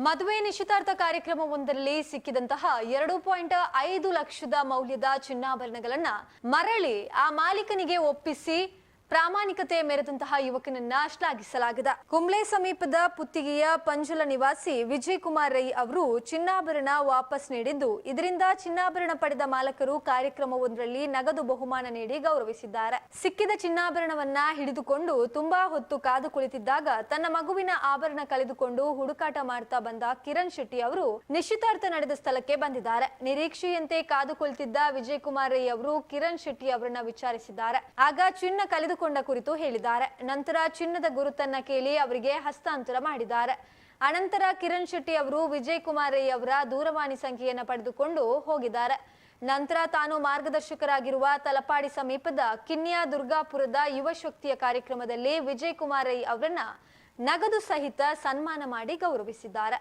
ಮದುವೆ ನಿಶ್ಚಿತಾರ್ಥ ಕಾರ್ಯಕ್ರಮವೊಂದರಲ್ಲಿ ಸಿಕ್ಕಿದಂತಹ ಎರಡು ಪಾಯಿಂಟ್ ಐದು ಲಕ್ಷದ ಮೌಲ್ಯದ ಚಿನ್ನಾಭರಣಗಳನ್ನ ಮರಳಿ ಆ ಮಾಲೀಕನಿಗೆ ಒಪ್ಪಿಸಿ ಪ್ರಾಮಾಣಿಕತೆ ಮೆರೆದಂತಹ ಯುವಕನನ್ನ ಶ್ಲಾಘಿಸಲಾಗಿದೆ. ಕುಂಬ್ಳೆ ಸಮೀಪದ ಪುತ್ತಿಗೆಯ ಪಂಜುಲ ನಿವಾಸಿ ವಿಜಯ್ ಕುಮಾರ್ ರೈ ಅವರು ಚಿನ್ನಾಭರಣ ವಾಪಸ್ ನೀಡಿದ್ದು, ಇದರಿಂದ ಚಿನ್ನಾಭರಣ ಪಡೆದ ಮಾಲಕರು ಕಾರ್ಯಕ್ರಮವೊಂದರಲ್ಲಿ ನಗದು ಬಹುಮಾನ ನೀಡಿ ಗೌರವಿಸಿದ್ದಾರೆ. ಸಿಕ್ಕಿದ ಚಿನ್ನಾಭರಣವನ್ನ ಹಿಡಿದುಕೊಂಡು ತುಂಬಾ ಹೊತ್ತು ಕಾದು ಕುಳಿತಿದ್ದಾಗ ತನ್ನ ಮಗುವಿನ ಆಭರಣ ಕಳೆದುಕೊಂಡು ಹುಡುಕಾಟ ಮಾಡ್ತಾ ಬಂದ ಕಿರಣ್ ಶೆಟ್ಟಿ ಅವರು ನಿಶ್ಚಿತಾರ್ಥ ನಡೆದ ಸ್ಥಳಕ್ಕೆ ಬಂದಿದ್ದಾರೆ. ನಿರೀಕ್ಷೆಯಂತೆ ಕಾದು ಕುಳಿತಿದ್ದ ವಿಜಯ್ ಕುಮಾರ್ ರೈ ಅವರು ಕಿರಣ್ ಶೆಟ್ಟಿ ಅವರನ್ನ ವಿಚಾರಿಸಿದ್ದಾರೆ. ಆಗ ಚಿನ್ನ ಕಳೆದುಕೊಂಡ ಕುರಿತು ಹೇಳಿದ್ದಾರೆ. ನಂತರ ಚಿನ್ನದ ಗುರುತನ್ನ ಕೇಳಿ ಅವರಿಗೆ ಹಸ್ತಾಂತರ ಮಾಡಿದ್ದಾರೆ. ಅನಂತರ ಕಿರಣ್ ಶೆಟ್ಟಿ ಅವರು ವಿಜಯ್ ಕುಮಾರ್ ಅವರ ದೂರವಾಣಿ ಸಂಖ್ಯೆಯನ್ನು ಪಡೆದುಕೊಂಡು ಹೋಗಿದ್ದಾರೆ. ನಂತರ ತಾನು ಮಾರ್ಗದರ್ಶಕರಾಗಿರುವ ತಲಪಾಡಿ ಸಮೀಪದ ಕಿನ್ಯಾ ದುರ್ಗಾಪುರದ ಯುವಶಕ್ತಿಯ ಕಾರ್ಯಕ್ರಮದಲ್ಲಿ ವಿಜಯ್ ಕುಮಾರ್ ಅವರನ್ನ ನಗದು ಸಹಿತ ಸನ್ಮಾನ ಮಾಡಿ ಗೌರವಿಸಿದ್ದಾರೆ.